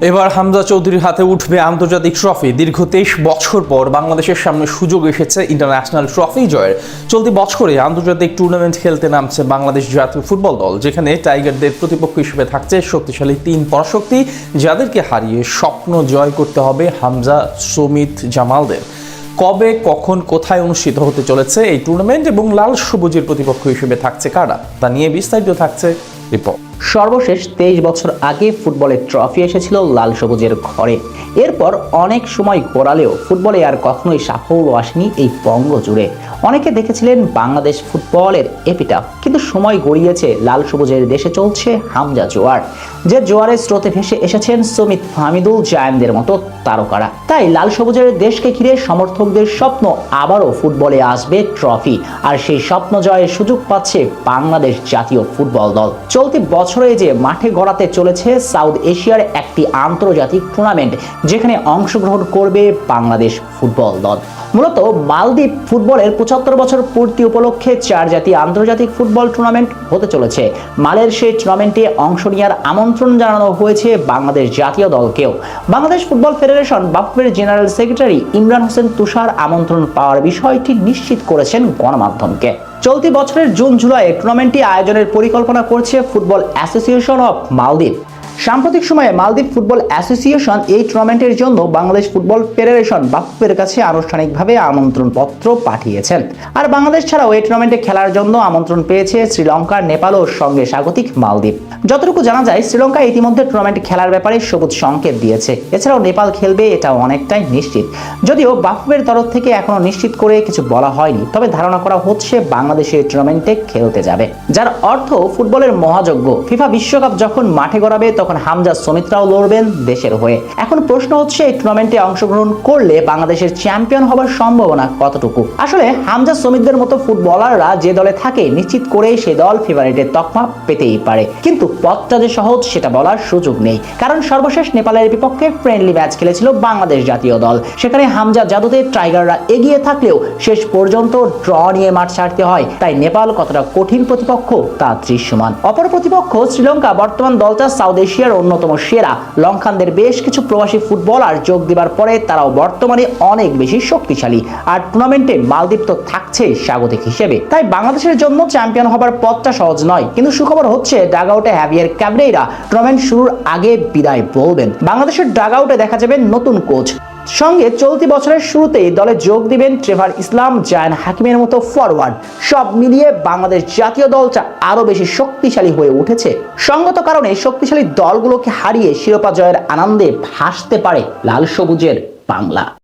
এবার হামজা চৌধুরীর হাতে উঠবে আন্তর্জাতিক ট্রফি। দীর্ঘ তেইশ বছর পর বাংলাদেশের সামনে সুযোগ এসেছে ইন্টারন্যাশনাল ট্রফি জয়ের। চলতি বছরে আন্তর্জাতিক টুর্নামেন্ট খেলতে নামছে বাংলাদেশ জাতীয় ফুটবল দল, যেখানে টাইগারদের প্রতিপক্ষ হিসেবে থাকছে শক্তিশালী তিন পরাশক্তি, যাদেরকে হারিয়ে স্বপ্ন জয় করতে হবে হামজা সুমিত জামালদের। কবে, কখন, কোথায় অনুষ্ঠিত হতে চলেছে এই টুর্নামেন্ট এবং লাল সবুজের প্রতিপক্ষ হিসেবে থাকছে কারা? তা নিয়ে বিস্তারিত থাকছে রিপোর্ট। সর্বশেষ তেইশ বছর আগে ফুটবলের ট্রফি এসেছিল লাল সবুজের ঘরে। এরপর অনেক সময় ঘোরালেও ফুটবলে আর কখনোই সাফল্য আসেনি এই বঙ্গ জুড়ে। অনেকে দেখেছিলেন বাংলাদেশ ফুটবলের এপিটা কিন্তু সময় গড়িয়েছে লাল সবুজের দেশে চলছে হামজা জোয়ার, যে জোয়ারের স্রোতে ভেসে এসেছেন সমিত ফামিদুল জায়ানদের মতো তারকারা। তাই লাল সবুজের দেশকে ঘিরে সমর্থকদের স্বপ্ন আবারও ফুটবলে আসবে ট্রফি, আর সেই স্বপ্ন জয়ের সুযোগ পাচ্ছে বাংলাদেশ জাতীয় ফুটবল দল। চলতি বছরে যে মাঠে গড়াতে চলেছে সাউথ এশিয়ার একটি আন্তর্জাতিক টুর্নামেন্ট, যেখানে অংশগ্রহণ করবে বাংলাদেশ ফুটবল দল। মূলত মালদ্বীপ ফুটবলের পঁচাত্তর বছর পূর্তি উপলক্ষে চার জাতি আন্তর্জাতিক ফুটবল টুর্নামেন্ট হতে চলেছে। মালের সেই টুর্নামেন্টে অংশ নেওয়ার আমন্ত্রণ জানানো হয়েছে বাংলাদেশ জাতীয় দলকেও। বাংলাদেশ ফুটবল ফেডারেশন বাফুফের জেনারেল সেক্রেটারি ইমরান হোসেন তুষার আমন্ত্রণ পাওয়ার বিষয়টি নিশ্চিত করেছেন গণমাধ্যমকে। চলতি বছরের জুন জুলাই টুর্নামেন্টটি আয়োজনের পরিকল্পনা করছে ফুটবল অ্যাসোসিয়েশন অফ মালদ্বীপ। সাম্প্রতিক সময়ে মালদ্বীপ ফুটবল অ্যাসোসিয়েশন এই টুর্নামেন্টের জন্য বাংলাদেশ ফুটবল ফেডারেশন বাফুফের কাছে আনুষ্ঠানিকভাবে আমন্ত্রণ পত্র পাঠিয়েছেন। আর বাংলাদেশ ছাড়াও এই টুর্নামেন্টে খেলার জন্য আমন্ত্রণ পেয়েছে শ্রীলঙ্কা নেপাল ও সঙ্গে স্বাগতিক মালদ্বীপ। যতটুকু জানা যায়, শ্রীলঙ্কা ইতিমধ্যে টুর্নামেন্ট খেলার ব্যাপারে সবুজ সংকেত দিয়েছে। এছাড়াও নেপাল খেলবে এটা অনেকটাই নিশ্চিত। যদিও বাফুফের তরফ থেকে এখনও নিশ্চিত করে কিছু বলা হয়নি, তবে ধারণা করা হচ্ছে বাংলাদেশের টুর্নামেন্টে খেলতে যাবে। যার অর্থ ফুটবলের মহাযজ্ঞ। ফিফা বিশ্বকাপ যখন মাঠে গড়াবে, তখন হামজা সমিত্রাও লড়বেন দেশের হয়ে। এখন প্রশ্ন হচ্ছে, এই টুর্নামেন্টে অংশগ্রহণ করলে বাংলাদেশের চ্যাম্পিয়ন হবার সম্ভাবনা কতটুকু? আসলে হামজা সমিতদের মতো ফুটবলাররা যে দলে থাকে, নিশ্চিত করে সে দল ফেভারিটের তকমা পেতেই পারে। কিন্তু পথটা যে সহজ, সেটা বলার সুযোগ নেই। কারণ সর্বশেষ নেপালের বিপক্ষে ফ্রেন্ডলি ম্যাচ খেলেছিল বাংলাদেশ জাতীয় দল। সেখানে হামজা জাদুতে টাইগাররা এগিয়ে থাকলেও শেষ পর্যন্ত ড্র নিয়ে মাঠ ছাড়তে হয়। তাই নেপাল কতটা কঠিন প্রতিপক্ষ, তা দৃশ্যমান। অপর প্রতিপক্ষ শ্রীলঙ্কা, বর্তমান দলটা সাউথ এশিয়ার অন্যতম সেরা লঙ্কানদের বেশ কিছু প্রবাসী ফুটবলার যোগ দেবার পরে তারাও বর্তমানে অনেক বেশি শক্তিশালী। আর টুর্নামেন্টে মালদ্বীপ তো থাকছে স্বাগতিক হিসেবে। তাই বাংলাদেশের জন্য চ্যাম্পিয়ন হবার পথটা সহজ নয়। কিন্তু সুখবর হচ্ছে ডাগ আউটে হ্যাভিয়ার ক্যাবরেইরা টুর্নামেন্ট শুরুর আগে বিদায় বলবেন। বাংলাদেশের ডাগ আউটে দেখা যাবে নতুন কোচ সঙ্গে চলতি বছরের শুরুতেই দলে যোগ দিবেন ট্রেভার ইসলাম, জায়ান হাকিমের মতো ফরওয়ার্ড সব মিলিয়ে বাংলাদেশ জাতীয় দলটা আরও বেশি শক্তিশালী হয়ে উঠেছে। সঙ্গত কারণে শক্তিশালী দলগুলোকে হারিয়ে শিরোপা জয়ের আনন্দে ভাসতে পারে লাল সবুজের বাংলা।